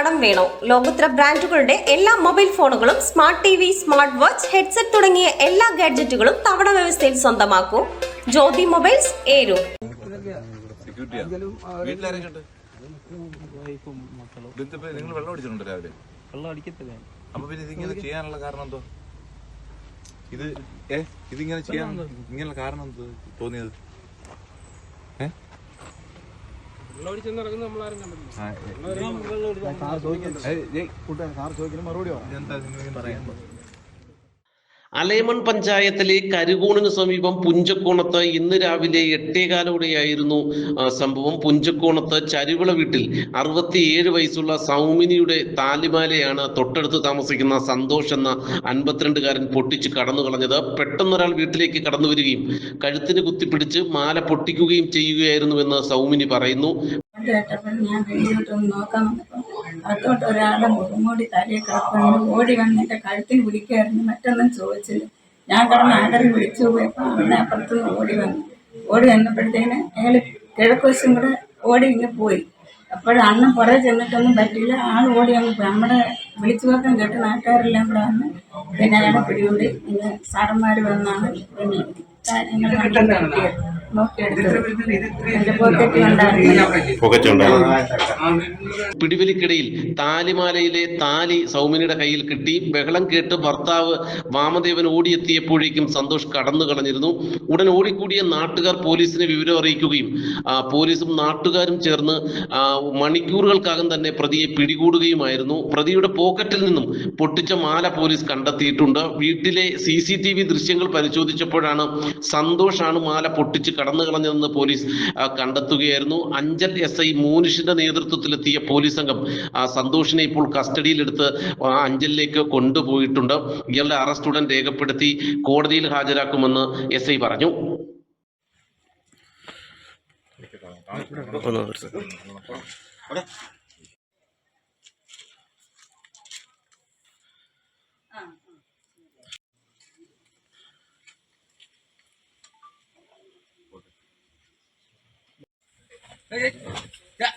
കടം വേണോ? ലോകോത്തര ബ്രാൻഡുകളുടെ എല്ലാ മൊബൈൽ ഫോണുകളും smart T V smart watch headset തുടങ്ങിയ എല്ലാ ഗാഡ്ജറ്റുകളും തവണ വ്യവസ്ഥയിൽ സ്വന്തമാക്കൂ. ജ്യോതി മൊബൈൽസ് ഏരു. വെള്ളം പിന്നെ ഇതിങ്ങനെ ചെയ്യാനുള്ള കാരണം എന്തോ? ഇത് ഏ ഇതിങ്ങനെ ചെയ്യാൻ ഇങ്ങനെയുള്ള കാരണം എന്തോ തോന്നിയത്? ഏ? ആ, ചോദിക്കുന്നു മറുപടി ഇതെന്താ അലയമൺ പഞ്ചായത്തിലെ കരുകോണിന് സമീപം പുഞ്ചക്കോണത്ത് ഇന്ന് രാവിലെ എട്ടേകാലോടെയായിരുന്നു സംഭവം. പുഞ്ചക്കോണത്ത് ചരുവിള വീട്ടിൽ അറുപത്തിയേഴ് വയസ്സുള്ള സൗമിനിയുടെ താലിമാലയാണ് തൊട്ടടുത്ത് താമസിക്കുന്ന സന്തോഷ് എന്ന അൻപത്തിരണ്ടുകാരൻ പൊട്ടിച്ച് കടന്നു കളഞ്ഞത് പെട്ടെന്നൊരാൾ വീട്ടിലേക്ക് കടന്നു വരികയും കഴുത്തിന് കുത്തിപ്പിടിച്ച് മാല പൊട്ടിക്കുകയും ചെയ്യുകയായിരുന്നുവെന്ന് സൗമിനി പറയുന്നു. വന്നപ്പോൾ ഒരാളെ ഒരാളെ മുഖംമൂടി തലയെ കിടക്കുന്നു. ഓടി വന്ന് എന്റെ കഴുത്തിന് പിടിക്കുമായിരുന്നു മറ്റൊന്നും ചോദിച്ചില്ല. ഞാൻ കിടന്ന് ആകറി വിളിച്ചു പോയപ്പോൾ അന്ന് അപ്പുറത്തുനിന്ന് ഓടി വന്നു. ഓടി വന്നപ്പോഴത്തേന് അയാൾ കിഴക്കുവശം കൂടെ ഓടി ഇങ്ങനെ പോയി. അപ്പോഴും അന്ന് പുറകെ ചെന്നിട്ടൊന്നും പറ്റില്ല ആൾ ഓടി അങ്ങ് പോയി. നമ്മുടെ വിളിച്ചു പോക്കം കേട്ട് നാട്ടുകാരെല്ലാം കൂടെ വന്ന് പിന്നെ അയാളെ പിടികൂടി ഇന്ന് സാറന്മാർ വന്നാണ്. പിന്നെ കാര്യങ്ങൾ ഉണ്ടായിരുന്നു പിടിവലിക്കിടയിൽ താലിമാലയിലെ താലി സൗമിനിയുടെ കയ്യിൽ കിട്ടി. ബഹളം കേട്ട് ഭർത്താവ് വാമദേവൻ ഓടിയെത്തിയപ്പോഴേക്കും സന്തോഷ് കടന്നു കളഞ്ഞിരുന്നു. ഉടൻ ഓടിക്കൂടിയ നാട്ടുകാർ പോലീസിനെ വിവരം അറിയിക്കുകയും പോലീസും നാട്ടുകാരും ചേർന്ന് മണിക്കൂറുകൾക്കകം തന്നെ പ്രതിയെ പിടികൂടുകയുമായിരുന്നു. പ്രതിയുടെ പോക്കറ്റിൽ നിന്നും പൊട്ടിച്ച മാല പോലീസ് കണ്ടെത്തിയിട്ടുണ്ട്. വീട്ടിലെ സി സി ടി വി ദൃശ്യങ്ങൾ പരിശോധിച്ചപ്പോഴാണ് സന്തോഷാണ് മാല പൊട്ടിച്ച് കടന്നു കളഞ്ഞതെന്ന് പോലീസ് കണ്ടെത്തുകയായിരുന്നു അഞ്ചൽ എസ് ഐ മൂനിഷിന്റെ നേതൃത്വത്തിലെത്തിയ പോലീസ് സംഘം ആ, സന്തോഷിനെ ഇപ്പോൾ കസ്റ്റഡിയിലെടുത്ത് അഞ്ചലിലേക്ക് കൊണ്ടുപോയിട്ടുണ്ട് ഇയാളുടെ അറസ്റ്റ് ഉടൻ രേഖപ്പെടുത്തി കോടതിയിൽ ഹാജരാക്കുമെന്ന് എസ് ഐ പറഞ്ഞു Okay. Yeah.